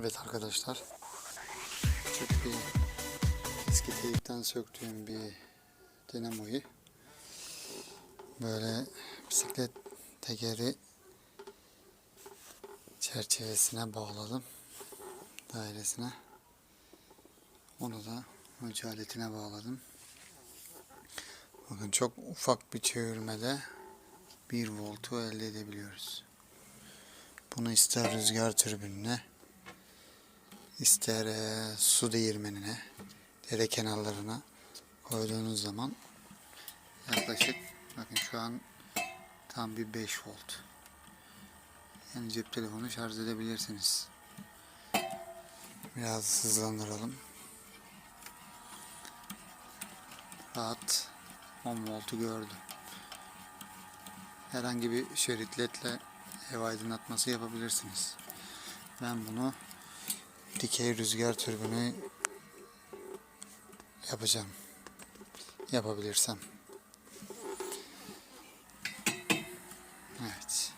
Evet arkadaşlar. Küçük bir eski teyipten söktüğüm bir dinamoyu böyle bisiklet tekeri çerçevesine bağladım. Dairesine. Onu da ölçü bağladım. Bakın çok ufak bir çevirmede 1 voltu elde edebiliyoruz. Bunu ister rüzgar türbününe ister eee, su değirmenine dere kenarlarına koyduğunuz zaman yaklaşık bakın şu an tam bir 5 volt. Yani cep telefonu şarj edebilirsiniz. Biraz hızlandıralım. Rahat 10 voltu gördü. Herhangi bir şerit ledle ev aydınlatması yapabilirsiniz. Ben bunu dikey rüzgar türbünü yapacağım. Yapabilirsem. Evet.